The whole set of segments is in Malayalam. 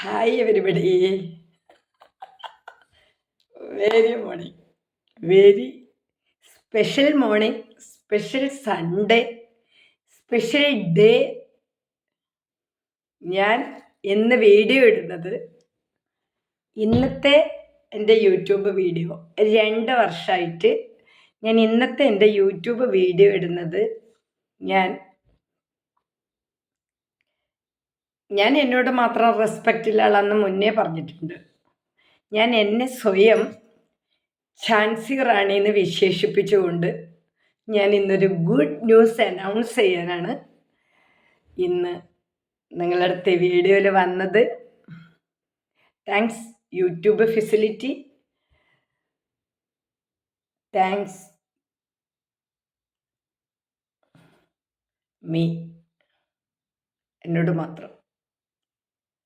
Hi everybody very morning very special morning special Sunday special day ഞാൻ ഇന്ന് വീഡിയോ ഇടുന്നത് ഇന്നത്തെ എന്റെ യൂട്യൂബ് വീഡിയോ രണ്ട് വർഷമായിട്ട് ഞാൻ ഇന്നത്തെ എന്റെ യൂട്യൂബ് വീഡിയോ ഇടുന്നത് ഞാൻ ഞാൻ എന്നോട് മാത്രം റെസ്പെക്റ്റ് ഇല്ലാളെന്ന് മുന്നേ പറഞ്ഞിട്ടുണ്ട്. ഞാൻ എന്നെ സ്വയം ഝാൻസി റാണി എന്ന് വിശേഷിപ്പിച്ചുകൊണ്ട് ഞാൻ ഇന്നൊരു ഗുഡ് ന്യൂസ് അനൗൺസ് ചെയ്യാനാണ് ഇന്ന് നിങ്ങളടുത്ത വീഡിയോയിൽ വന്നത്. Thanks YouTube facility thanks me എന്നോട് മാത്രം.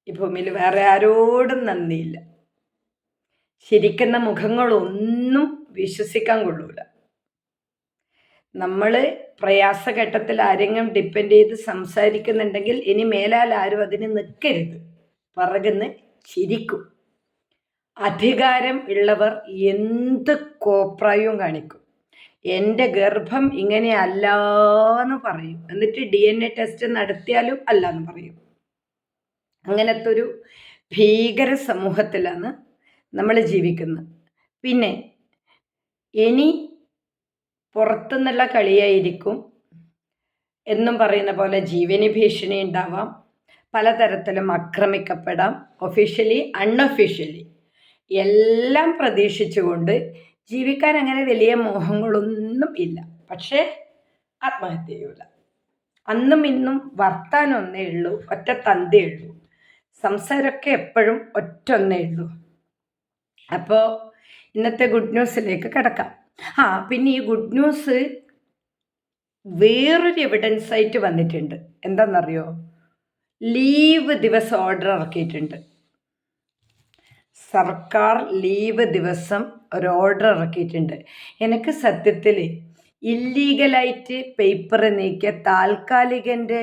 ഈ ഭൂമിയിൽ വേറെ ആരോടും നന്ദിയില്ല. ശരിക്കുന്ന മുഖങ്ങളൊന്നും വിശ്വസിക്കാൻ കൊള്ളൂല. നമ്മൾ പ്രയാസഘട്ടത്തിൽ ആരെങ്കിലും ഡിപ്പെൻഡ് ചെയ്ത് സംസാരിക്കുന്നുണ്ടെങ്കിൽ ഇനി മേലാൽ ആരും അതിന് നിൽക്കരുത് പറകുന്ന് ചിരിക്കും. അധികാരം ഉള്ളവർ എന്ത് കോപ്രായവും കാണിക്കും. എന്റെ ഗർഭം ഇങ്ങനെ അല്ലാന്ന് പറയും. എന്നിട്ട് ഡി എൻ എ ടെസ്റ്റ് നടത്തിയാലും അല്ല എന്ന് പറയും. അങ്ങനത്തെ ഒരു ഭീകര സമൂഹത്തിലാണ് നമ്മൾ ജീവിക്കുന്നത്. പിന്നെ ഇനി പുറത്തുനിന്നുള്ള കളിയായിരിക്കും എന്നും പറയുന്ന പോലെ ജീവന് ഭീഷണി ഉണ്ടാവാം. പലതരത്തിലും ആക്രമിക്കപ്പെടാം. ഒഫീഷ്യലി അൺഒഫീഷ്യലി എല്ലാം പ്രതീക്ഷിച്ചുകൊണ്ട് ജീവിക്കാൻ അങ്ങനെ വലിയ മോഹങ്ങളൊന്നും ഇല്ല. പക്ഷേ ആത്മഹത്യ അന്നും ഇന്നും വർത്താനൊന്നേ ഉള്ളൂ. ഒറ്റ തന്തേ ഉള്ളൂ. സംസാരമൊക്കെ എപ്പോഴും ഒറ്റ ഒന്നേ ഉള്ളൂ. അപ്പോൾ ഇന്നത്തെ ഗുഡ് ന്യൂസിലേക്ക് കിടക്കാം. ആ പിന്നെ ഈ ഗുഡ് ന്യൂസ് വേറൊരു എവിഡൻസ് ആയിട്ട് വന്നിട്ടുണ്ട്. എന്താണെന്നറിയോ ലീവ് ദിവസം ഓർഡർ ഇറക്കിയിട്ടുണ്ട്. സർക്കാർ ലീവ് ദിവസം ഒരു ഓർഡർ ഇറക്കിയിട്ടുണ്ട്. എനിക്ക് സത്യത്തിൽ ഇല്ലീഗലായിട്ട് പേപ്പർ നീക്കിയ താൽക്കാലികന്റെ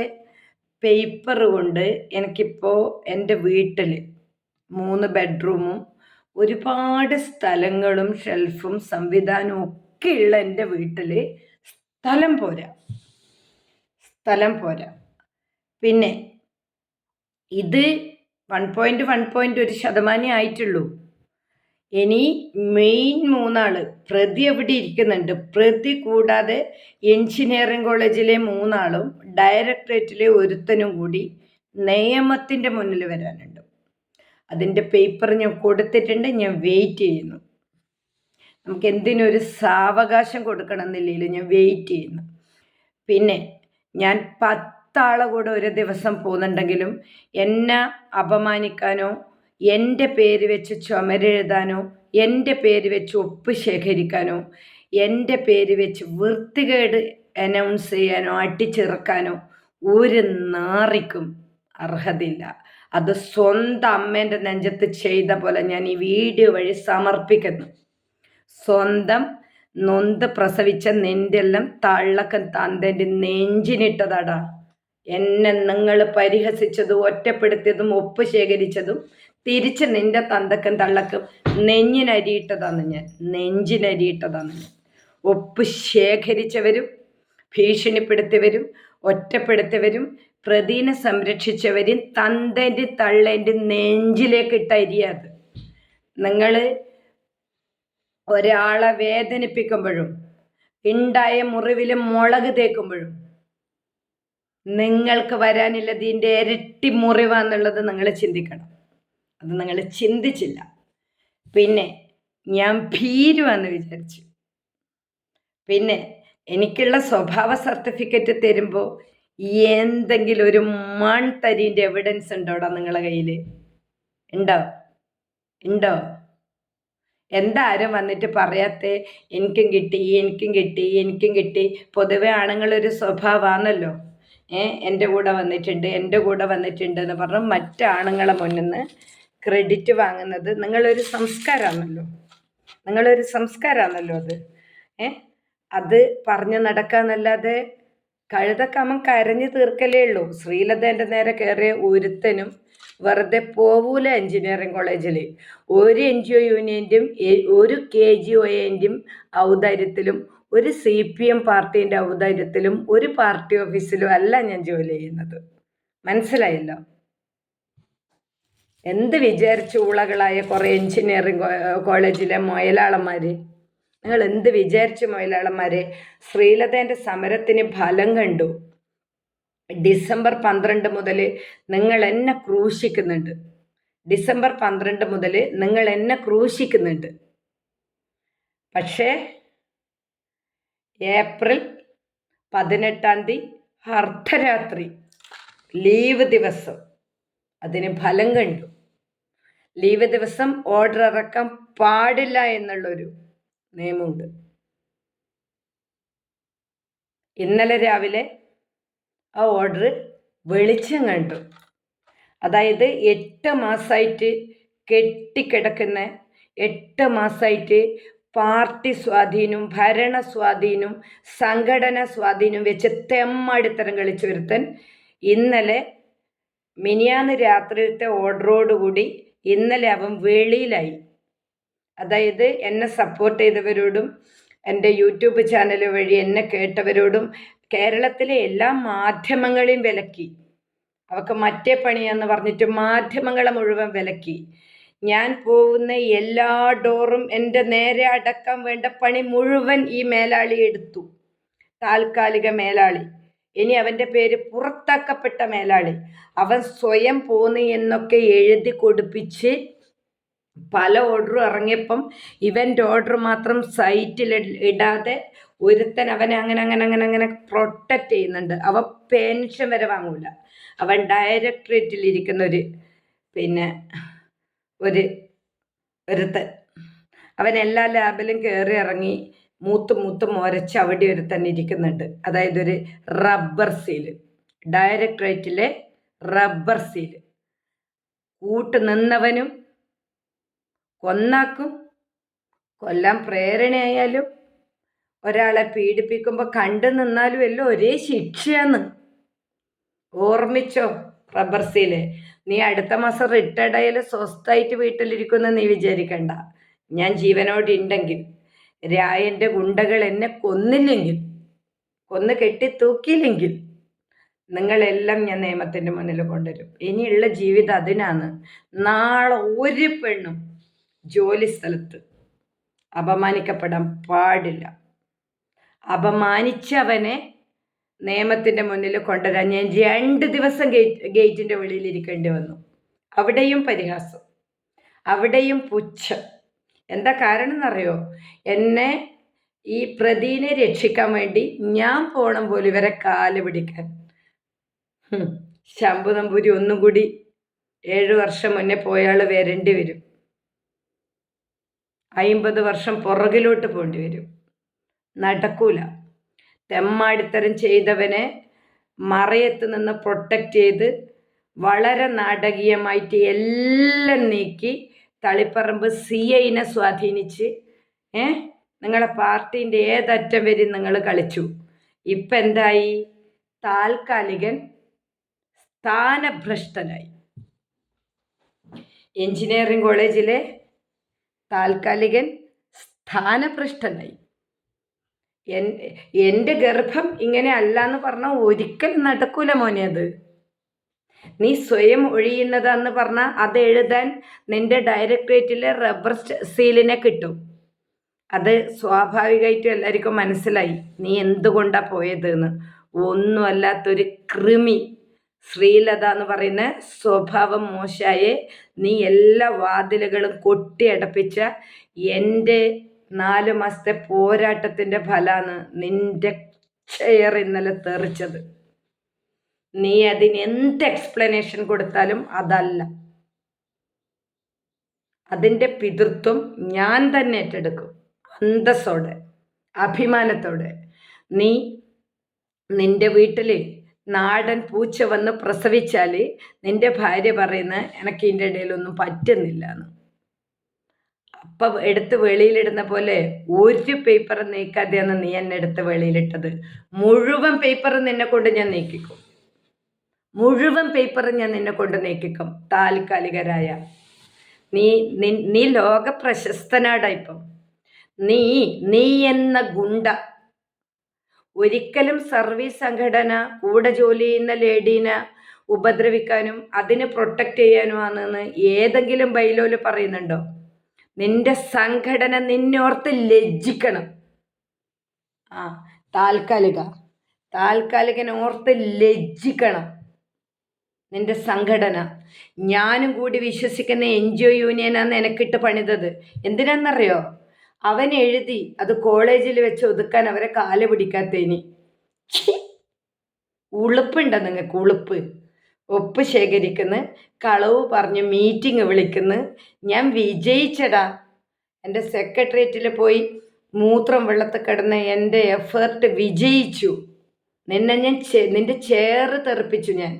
പേപ്പർ കൊണ്ട് എനിക്കിപ്പോൾ എന്റെ വീട്ടിൽ മൂന്ന് ബെഡ്റൂമും ഒരുപാട് സ്ഥലങ്ങളും ഷെൽഫും സംവിധാനവും ഒക്കെ ഉള്ള എന്റെ വീട്ടിൽ സ്ഥലം പോരാ. സ്ഥലം പോരാ. പിന്നെ ഇത് വൺ പോയിന്റ് വൺ പോയിന്റ് ഒരു ശതമാനമേ ആയിട്ടുള്ളൂ. ഇനി മെയിൻ മൂന്നാൾ പ്രതി എവിടെ ഇരിക്കുന്നുണ്ട്? പ്രതി കൂടാതെ എഞ്ചിനീയറിംഗ് കോളേജിലെ മൂന്നാളും ഡയറക്ടറേറ്റിലെ ഒരുത്തനും കൂടി നിയമത്തിന്റെ മുന്നിൽ വരാനുണ്ട്. അതിന്റെ പേപ്പർ ഞാൻ കൊടുത്തിട്ടുണ്ട് ഞാൻ വെയിറ്റ് ചെയ്യുന്നു. നമുക്ക് എന്തിനൊരു സാവകാശം കൊടുക്കണമെന്നില്ലല്ലോ ഞാൻ വെയിറ്റ് ചെയ്യുന്നു. പിന്നെ ഞാൻ പത്താളെ കൂടെ ഒരു ദിവസം പോകുന്നുണ്ടെങ്കിലും എന്നെ അപമാനിക്കാനോ എന്റെ പേര് വെച്ച് ചുമരെഴുതാനോ എന്റെ പേര് വെച്ച് ഒപ്പ് ശേഖരിക്കാനോ എന്റെ പേര് വെച്ച് വൃത്തികേട് അനൗൺസ് ചെയ്യാനോ അട്ടിച്ചിറക്കാനോ ഒരു നാറിക്കും അർഹതയില്ല. അത് സ്വന്തം അമ്മേന്റെ നെഞ്ചത്ത് ചെയ്ത പോലെ ഞാൻ ഈ വീഡിയോ വഴി സമർപ്പിക്കുന്നു. സ്വന്തം നൊന്ത് പ്രസവിച്ച നെന്റെല്ലാം തള്ളക്കൻ തന്തേന്റെ നെഞ്ചിനിട്ടതാടാ. എന്നെ നിങ്ങൾ പരിഹസിച്ചതും ഒറ്റപ്പെടുത്തിയതും ഒപ്പ് ശേഖരിച്ചതും തിരിച്ച് നിന്റെ തന്തക്കും തള്ളക്കും നെഞ്ഞിനരിയിട്ടതാണ് ഞാൻ. നെഞ്ചിനരിയിട്ടതാണ് ഞാൻ. ഒപ്പ് ശേഖരിച്ചവരും ഭീഷണിപ്പെടുത്തിയവരും ഒറ്റപ്പെടുത്തിയവരും പ്രതിനെ സംരക്ഷിച്ചവരും തന്തേന്റെ തള്ളേന്റെ നെഞ്ചിലേക്ക് ഇട്ട അരിയാത്. നിങ്ങൾ ഒരാളെ വേദനിപ്പിക്കുമ്പോഴും ഉണ്ടായ മുറിവിൽ മുളക് തേക്കുമ്പോഴും നിങ്ങൾക്ക് വരാനുള്ളത് ഇതിന്റെ ഇരട്ടി മുറിവാന്നുള്ളത് നിങ്ങൾ ചിന്തിക്കണം. അത് നിങ്ങൾ ചിന്തിച്ചില്ല. പിന്നെ ഞാൻ ഭീരുവാന്ന് വിചാരിച്ചു. പിന്നെ എനിക്കുള്ള സ്വഭാവ സർട്ടിഫിക്കറ്റ് തരുമ്പോൾ എന്തെങ്കിലും ഒരു മൺതരീന്റെ എവിഡൻസ് ഉണ്ടോടാ നിങ്ങളെ കയ്യിൽ ഉണ്ടോ? ഉണ്ടോ? എന്താരും വന്നിട്ട് പറയാത്ത? എനിക്കും കിട്ടി എനിക്കും കിട്ടി എനിക്കും കിട്ടി. പൊതുവെ ആണുങ്ങളൊരു സ്വഭാവമാണല്ലോ ഏ എന്റെ കൂടെ വന്നിട്ടുണ്ട് എന്റെ കൂടെ വന്നിട്ടുണ്ട് എന്ന് പറഞ്ഞ് മറ്റാണുങ്ങളെ മുന്നിൽ നിന്ന് ക്രെഡിറ്റ് വാങ്ങുന്നത് നിങ്ങളൊരു സംസ്കാരമാണല്ലോ നിങ്ങളൊരു സംസ്കാരമാണല്ലോ അത്. ഏ? അത് പറഞ്ഞു നടക്കാന്നല്ലാതെ കഴുതക്കമ്മൻ കരഞ്ഞു തീർക്കലേ ഉള്ളൂ. ശ്രീലതേന്റെ നേരെ കയറിയ ഒരുത്തനും വെറുതെ പോവൂല എഞ്ചിനീയറിംഗ് കോളേജിൽ ഒരു എൻ ജി ഒ യൂണിയന്റെയും ഒരു കെ ജി ഒ എന്റെയും ഔദാര്യത്തിലും ഒരു സി പി എം പാർട്ടീന്റെ ഔദാര്യത്തിലും ഒരു പാർട്ടി ഓഫീസിലും അല്ല ഞാൻ ജോലി ചെയ്യുന്നത്. മനസ്സിലായല്ലോ? എന്ത് വിചാരിച്ചു ഉളകളായ കുറേ എഞ്ചിനീയറിംഗ് കോളേജിലെ മൊയലാളന്മാർ നിങ്ങൾ എന്ത് വിചാരിച്ചു മൊയലാളന്മാരെ? ശ്രീലതേന്റെ സമരത്തിന് ഫലം കണ്ടു. ഡിസംബർ പന്ത്രണ്ട് മുതൽ നിങ്ങൾ എന്നെ ക്രൂശിക്കുന്നുണ്ട്. ഡിസംബർ പന്ത്രണ്ട് മുതൽ നിങ്ങൾ എന്നെ ക്രൂശിക്കുന്നുണ്ട്. പക്ഷേ ഏപ്രിൽ പതിനെട്ടാം തീയതി അർദ്ധരാത്രി ലീവ് ദിവസം. അതിന് ഫലം കണ്ടു. ലീവ് ദിവസം ഓർഡർ ഇറക്കാൻ പാടില്ല എന്നുള്ളൊരു നിയമമുണ്ട്. ഇന്നലെ രാവിലെ ആ ഓർഡർ വെളിച്ചം കണ്ടു. അതായത് എട്ട് മാസമായിട്ട് കെട്ടിക്കിടക്കുന്ന എട്ട് മാസമായിട്ട് പാർട്ടി സ്വാധീനവും ഭരണ സ്വാധീനവും സംഘടന സ്വാധീനവും വെച്ച് തെമ്മാടിത്തരം കളിച്ചു വരുത്തൻ ഇന്നലെ മിനിയാന്ന് രാത്രിയിലത്തെ ഓർഡറോടുകൂടി ഇന്നലെ അവൻ വെളിയിലായി. അതായത് എന്നെ സപ്പോർട്ട് ചെയ്തവരോടും എന്റെ യൂട്യൂബ് ചാനൽ വഴി എന്നെ കേട്ടവരോടും കേരളത്തിലെ എല്ലാ മാധ്യമങ്ങളെയും വിലക്കി. അവക്ക് മറ്റേ പണിയാന്ന് പറഞ്ഞിട്ട് മാധ്യമങ്ങളെ മുഴുവൻ വിലക്കി. ഞാൻ പോകുന്ന എല്ലാ ഡോറും എന്റെ നേരെ അടക്കം വേണ്ട പണി മുഴുവൻ ഈ മേലാളി എടുത്തു. താൽക്കാലിക മേലാളി. ഇനി അവന്റെ പേര് പുറത്താക്കപ്പെട്ട മേലാളി. അവൻ സ്വയം പോന്നു എന്നൊക്കെ എഴുതി കൊടുപ്പിച്ച് പല ഓർഡറും ഇറങ്ങിയപ്പം ഇവന്റെ ഓർഡർ മാത്രം സൈറ്റിൽ ഇടാതെ ഒരുത്തൻ അവനെ അങ്ങനെ അങ്ങനെ അങ്ങനെ അങ്ങനെ പ്രൊട്ടക്റ്റ് ചെയ്യുന്നുണ്ട്. അവൻ പെൻഷൻ വരെ വാങ്ങൂല. അവൻ ഡയറക്ടറേറ്റിൽ ഇരിക്കുന്ന ഒരു പിന്നെ ഒരു ഒരുത്തൻ. അവൻ എല്ലാ ലാബിലും കയറി ഇറങ്ങി മൂത്ത് മൂത്ത് മുരച്ച് അവിടെ തന്നെ ഇരിക്കുന്നുണ്ട്. അതായത് ഒരു റബ്ബർ സീൽ ഡയറക്ടറേറ്റിലെ റബ്ബർ സീൽ കൂട്ട് നിന്നവനും കൊന്നാക്കും. കൊല്ലാൻ പ്രേരണയായാലും ഒരാളെ പീഡിപ്പിക്കുമ്പോൾ കണ്ടു നിന്നാലും എല്ലാം ഒരേ ശിക്ഷയാണ്. ഓർമ്മിച്ചോ റബ്ബർ സീൽ നീ അടുത്ത മാസം റിട്ടയർഡായാലും സ്വസ്ഥായിട്ട് വീട്ടിലിരിക്കുമെന്ന് നീ വിചാരിക്കണ്ട. ഞാൻ ജീവനോട് ഉണ്ടെങ്കിൽ രായന്റെ ഗുണ്ടകൾ എന്നെ കൊന്നില്ലെങ്കിൽ കൊന്ന് കെട്ടി തൂക്കിയില്ലെങ്കിൽ നിങ്ങളെല്ലാം ഞാൻ നിയമത്തിന്റെ മുന്നിൽ കൊണ്ടുവരും. ഇനിയുള്ള ജീവിതം അതിനാണ്. നാളെ ഒരു പെണ്ണും ജോലി സ്ഥലത്ത് അപമാനിക്കപ്പെടാൻ പാടില്ല. അപമാനിച്ചവനെ നിയമത്തിന്റെ മുന്നിൽ കൊണ്ടുവരാൻ ഞാൻ രണ്ട് ദിവസം ഗേറ്റ് ഗേറ്റിന്റെ വെളിയിൽ ഇരിക്കേണ്ടി വന്നു. അവിടെയും പരിഹാസം. അവിടെയും പുച്ഛം. എന്താ കാരണം എന്നറിയോ എന്നെ ഈ പ്രതിനെ രക്ഷിക്കാൻ വേണ്ടി ഞാൻ പോണം പോലെ ഇവരെ കാൽ പിടിക്കാൻ. ശംഭു നമ്പൂരി ഒന്നും കൂടി ഏഴു വർഷം മുന്നേ പോയാൾ വരേണ്ടി വരും. അയിമ്പത് വർഷം പുറകിലോട്ട് പോകേണ്ടി വരും. നടക്കൂല. തെമ്മാടിത്തരം ചെയ്തവനെ മറയത്ത് നിന്ന് പ്രൊട്ടക്റ്റ് ചെയ്ത് വളരെ നാടകീയമായിട്ട് എല്ലാം നീക്കി തളിപ്പറമ്പ് സി ഐനെ സ്വാധീനിച്ച് ഏ? നിങ്ങളെ പാർട്ടീന്റെ ഏതറ്റം വരെ നിങ്ങൾ കളിച്ചു. ഇപ്പം എന്തായി? താൽക്കാലികൻ സ്ഥാനഭ്രഷ്ടനായി. എഞ്ചിനീയറിംഗ് കോളേജിലെ താൽക്കാലികൻ സ്ഥാനഭ്രഷ്ടനായി. എന്റെ ഗർഭം ഇങ്ങനെ അല്ല എന്ന് പറഞ്ഞാൽ ഒരിക്കലും നടക്കൂല മോനെ അത്. നീ സ്വയം ഒഴിയുന്നതെന്ന് പറഞ്ഞാൽ അത് എഴുതാൻ നിന്റെ ഡയറക്ടറേറ്റിലെ റബ്ബർ സീലിനെ കിട്ടും. അത് സ്വാഭാവികമായിട്ടും എല്ലാവർക്കും മനസ്സിലായി. നീ എന്തുകൊണ്ടാണ് പോയതെന്ന്. ഒന്നുമല്ലാത്തൊരു കൃമി. ശ്രീലത എന്ന് പറയുന്ന സ്വഭാവം മോശായെ നീ എല്ലാ വാതിലുകളും കൊട്ടിയടപ്പിച്ച എന്റെ നാല് മാസത്തെ പോരാട്ടത്തിന്റെ ഫലമാണ് നിന്റെ ചെയർ ഇന്നലെ തെറിച്ചത്. നീ അതിന് എന്ത് എക്സ്പ്ലനേഷൻ കൊടുത്താലും അതല്ല. അതിന്റെ പിതൃത്വം ഞാൻ തന്നെ ഏറ്റെടുക്കും അന്തസ്സോടെ അഭിമാനത്തോടെ. നീ നിന്റെ വീട്ടിൽ നാടൻ പൂച്ച വന്ന് പ്രസവിച്ചാൽ നിന്റെ ഭാര്യ പറയുന്ന എനിക്ക് ഇതിന്റെ ഇടയിലൊന്നും പറ്റുന്നില്ല എന്ന് അപ്പം എടുത്ത് വെളിയിലിടുന്ന പോലെ ഒരു പേപ്പർ നീക്കാതെയാണ് നീ എന്നെ എടുത്ത് വെളിയിലിട്ടത്. മുഴുവൻ പേപ്പർ നിന്നെ കൊണ്ട് ഞാൻ നീക്കിക്കും. മുഴുവൻ പേപ്പർ ഞാൻ നിന്നെ കൊണ്ട് നീക്കിക്കും താൽക്കാലികരായ. നീ നി- ലോക പ്രശസ്തനാടാ ഇപ്പം. നീ നീ എന്ന ഗുണ്ട. ഒരിക്കലും സർവീസ് സംഘടന കൂടെ ജോലി ചെയ്യുന്ന ലേഡീനെ ഉപദ്രവിക്കാനും അതിനെ പ്രൊട്ടക്റ്റ് ചെയ്യാനുമാണെന്ന് ഏതെങ്കിലും ബൈലോൽ പറയുന്നുണ്ടോ? നിന്റെ സംഘടന നിന്നോർത്ത് ലജ്ജിക്കണം. ആ താൽക്കാലിക. താൽക്കാലികനോർത്ത് ലജ്ജിക്കണം. നിന്റെ സംഘടന. ഞാനും കൂടി വിശ്വസിക്കുന്ന എൻ ജി ഒ യൂണിയനാണ് എനക്കിട്ട് പണിതത്. എന്തിനാണെന്നറിയോ അവൻ എഴുതി അത് കോളേജിൽ വെച്ച് ഒതുക്കാൻ അവരെ കാൽ പിടിക്കാത്തേനി! ഉളുപ്പുണ്ടോ നിങ്ങൾക്ക് ഉളുപ്പ്. ഒപ്പ് ശേഖരിക്കുന്നു കളവ് പറഞ്ഞ് മീറ്റിംഗ് വിളിക്കുന്നു. ഞാൻ വിജയിച്ചടാ. എന്റെ സെക്രട്ടേറിയറ്റിൽ പോയി മൂത്രം വെള്ളത്തിൽ കിടന്ന് എന്റെ എഫേർട്ട് വിജയിച്ചു. നിന്നെ ഞാൻ നിന്റെ ചേറ് തെറിപ്പിച്ചു ഞാൻ.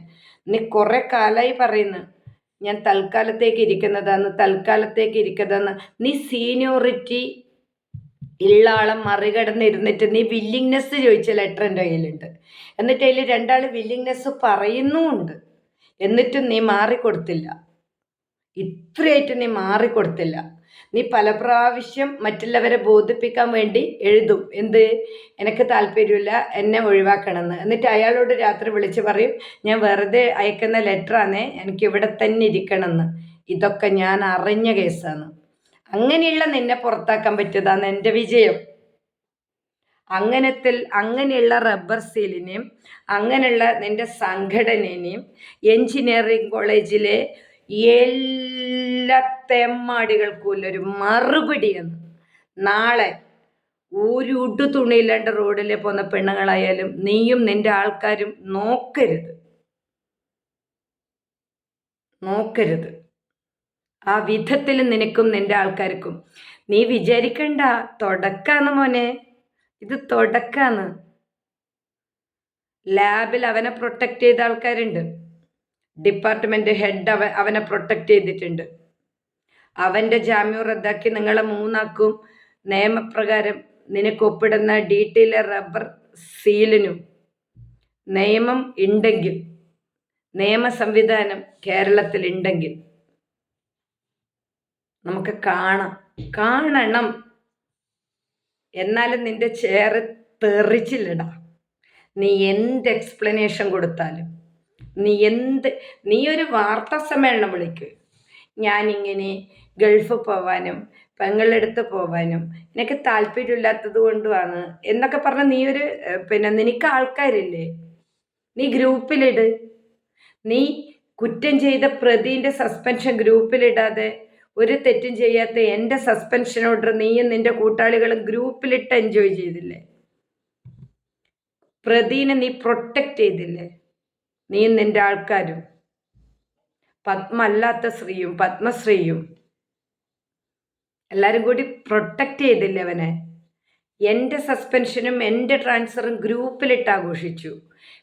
നീ കുറെ കാലമായി പറയുന്നു. ഞാൻ തൽക്കാലത്തേക്ക് ഇരിക്കുന്നതാന്ന് തൽക്കാലത്തേക്ക് ഇരിക്കുന്നതെന്ന് നീ സീനിയോറിറ്റി ഉള്ള ആളെ മറികടന്നിരുന്നിട്ട് നീ വില്ലിങ്നെസ് ചോദിച്ച ലെറ്റർ എന്റെ കയ്യിലുണ്ട്. എന്നിട്ട് അതിൽ രണ്ടാൾ വില്ലിങ്നെസ് പറയുന്നുമുണ്ട്. എന്നിട്ടും നീ മാറിക്കൊടുത്തില്ല. ഇത്രയായിട്ട് നീ മാറിക്കൊടുത്തില്ല. നീ പല പ്രാവശ്യം മറ്റുള്ളവരെ ബോധിപ്പിക്കാൻ വേണ്ടി എഴുതും. എന്ത്? എനിക്ക് താല്പര്യമില്ല. എന്നെ ഒഴിവാക്കണമെന്ന്. എന്നിട്ട് അയാളോട് രാത്രി വിളിച്ച് പറയും ഞാൻ വെറുതെ അയക്കുന്ന ലെറ്ററാണേ എനിക്ക് ഇവിടെ തന്നെ ഇരിക്കണമെന്ന്. ഇതൊക്കെ ഞാൻ അറിഞ്ഞ കേസാണ്. അങ്ങനെയുള്ള നിന്നെ പുറത്താക്കാൻ പറ്റിയതാണ് എന്റെ വിജയം. അങ്ങനത്തിൽ അങ്ങനെയുള്ള റബ്ബർ സീലിനെയും അങ്ങനെയുള്ള നിന്റെ സംഘടനേനെയും എഞ്ചിനീയറിംഗ് കോളേജിലെ എല്ലാ തെമ്മാടികൾക്കും ഒരു മറുപടിയാണ് നാളെ ഒരു ഉടു തുണിയില്ലാണ്ട് റോഡിൽ പോകുന്ന പെണ്ണുങ്ങളായാലും നീയും നിന്റെ ആൾക്കാരും നോക്കരുത്. നോക്കരുത്. ആ വിധത്തിൽ നിനക്കും നിന്റെ ആൾക്കാർക്കും. നീ വിചാരിക്കണ്ട തുടക്കാന്ന് മോനെ. ഇത് തുടക്കാന്ന്. ലാബിൽ അവനെ പ്രൊട്ടക്റ്റ് ചെയ്ത ആൾക്കാരുണ്ട്. ഡിപ്പാർട്ട്മെന്റ് ഹെഡ് അവ അവനെ പ്രൊട്ടക്റ്റ് ചെയ്തിട്ടുണ്ട്. അവന്റെ ജാമ്യം റദ്ദാക്കി നിങ്ങളെ മൂന്നാക്കും നിയമപ്രകാരം നിനക്ക് ഒപ്പിടുന്ന ഡീറ്റെയിലെ റബ്ബർ സീലിനും നിയമം ഉണ്ടെങ്കിൽ നിയമ സംവിധാനം കേരളത്തിൽ ഉണ്ടെങ്കിൽ നമുക്ക് കാണാം. കാണണം. എന്നാലും നിന്റെ ചേറ് തെറിച്ചില്ലടാ. നീ എന്ത് എക്സ്പ്ലനേഷൻ കൊടുത്താലും നീ എന്ത് നീ ഒരു വാർത്താ സമ്മേളനം വിളിക്ക്. ഞാനിങ്ങനെ ഗൾഫ് പോവാനും പെങ്ങളെടുത്ത് പോവാനും എനിക്ക് താല്പര്യമില്ലാത്തത് കൊണ്ടുമാണ് എന്നൊക്കെ പറഞ്ഞ് നീ ഒരു പിന്നെ നിനക്ക് ആൾക്കാരില്ലേ? നീ ഗ്രൂപ്പിലിട്. നീ കുറ്റം ചെയ്ത പ്രതിന്റെ സസ്പെൻഷൻ ഗ്രൂപ്പിലിടാതെ ഒരു തെറ്റും ചെയ്യാത്ത എന്റെ സസ്പെൻഷൻ ഓർഡർ നീയും നിന്റെ കൂട്ടാളികളും ഗ്രൂപ്പിലിട്ട് എൻജോയ് ചെയ്തില്ലേ? പ്രതിനെ നീ പ്രൊട്ടക്റ്റ് ചെയ്തില്ലേ? നീയും നിന്റെ ആൾക്കാരും പത്മല്ലാത്ത സ്ത്രീയും പത്മശ്രീയും എല്ലാവരും കൂടി പ്രൊട്ടക്റ്റ് ചെയ്തില്ലേ അവനെ? എന്റെ സസ്പെൻഷനും എന്റെ ട്രാൻസ്ഫറും ഗ്രൂപ്പിലിട്ട് ആഘോഷിച്ചു.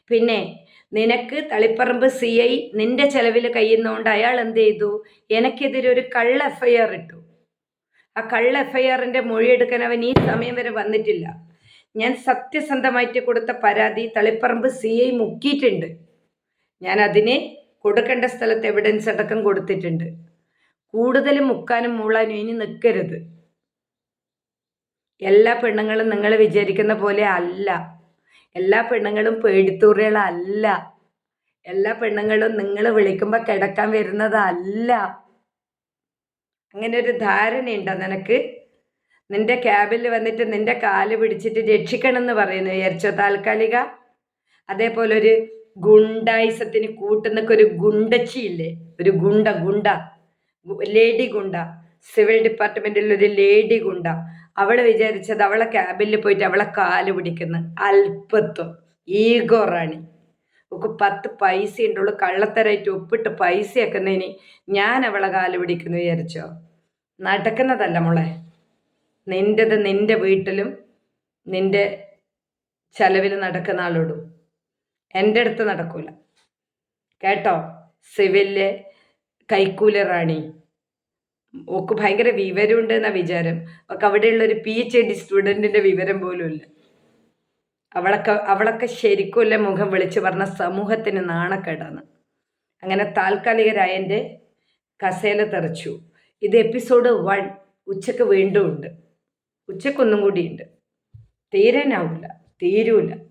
പിന്നെ നിനക്ക് തളിപ്പറമ്പ് സി ഐ നിന്റെ ചെലവിൽ കഴിയുന്നതുകൊണ്ട് അയാൾ എന്ത് ചെയ്തു? എനിക്കെതിരെ ഒരു കള്ള എഫ് ഐ ആർ ഇട്ടു. ആ കള്ള എഫ് ഐ ആറിന്റെ മൊഴിയെടുക്കാൻ അവൻ ഈ സമയം വരെ വന്നിട്ടില്ല. ഞാൻ സത്യസന്ധമായിട്ട് കൊടുത്ത പരാതി തളിപ്പറമ്പ് സി ഐ മുക്കിയിട്ടുണ്ട്. ഞാൻ അതിന് കൊടുക്കേണ്ട സ്ഥലത്ത് എവിഡൻസ് അടക്കം കൊടുത്തിട്ടുണ്ട്. കൂടുതൽ മുക്കാനും മൂളാനും ഇനി നിൽക്കരുത് എല്ലാ പെണ്ണുങ്ങളും നിങ്ങൾ വിചാരിക്കുന്ന പോലെ അല്ല. എല്ലാ പെണ്ണുങ്ങളും പേടിത്തൂറികളല്ല. എല്ലാ പെണ്ണുങ്ങളും നിങ്ങൾ വിളിക്കുമ്പോൾ കിടക്കാൻ വരുന്നതല്ല. അങ്ങനെ ഒരു ധാരണയുണ്ടോ നിനക്ക്? നിന്റെ ക്യാബിൽ വന്നിട്ട് നിന്റെ കാൽ പിടിച്ചിട്ട് രക്ഷിക്കണം എന്ന് പറയുന്നു വിചാരിച്ചോ താൽക്കാലിക? അതേപോലെ ഒരു ഗുണ്ടായിസത്തിന് കൂട്ടുന്നൊക്കെ ഒരു ഗുണ്ടച്ചിയില്ലേ? ഒരു ഗുണ്ട ഗുണ്ട. ലേഡി ഗുണ്ട. സിവിൽ ഡിപ്പാർട്ട്മെന്റിൽ ഒരു ലേഡി ഗുണ്ട. അവൾ വിചാരിച്ചത് അവളെ ക്യാബിൽ പോയിട്ട് അവളെ കാൽ പിടിക്കുന്ന. അല്പത്വം. ഈഗോ റാണി. ഒക്കെ പത്ത് പൈസ ഉണ്ടുള്ളൂ കള്ളത്തരായിട്ട് ഒപ്പിട്ട് പൈസ ആക്കുന്നതിന് ഞാൻ അവളെ കാൽ പിടിക്കുന്നു വിചാരിച്ചോ? നടക്കുന്നതല്ല മോളെ. നിന്റെത് നിന്റെ വീട്ടിലും നിന്റെ ചെലവിൽ നടക്കുന്ന ആളോടും. എന്റെ അടുത്ത് നടക്കൂല. കേട്ടോ? സിവിൽ കൈക്കൂലി റാണി. ഓക്ക് ഭയങ്കര വിവരമുണ്ട് എന്നാ വിചാരം. ഒക്കെ അവിടെയുള്ള ഒരു പി എച്ച് ഡി സ്റ്റുഡന്റിന്റെ വിവരം പോലും ഇല്ല അവളൊക്കെ അവളൊക്കെ ശരിക്കുമല്ല മുഖം വിളിച്ച് പറഞ്ഞ സമൂഹത്തിന് നാണക്കേടാണ് അങ്ങനെ താൽക്കാലികരായ എന്റെ കസേല തെറച്ചു. ഇത് എപ്പിസോഡ് വൺ ഉച്ചയ്ക്ക് വീണ്ടും ഉണ്ട്. ഉച്ചക്കൊന്നും കൂടിയുണ്ട്. തീരാനാവില്ല തീരൂല.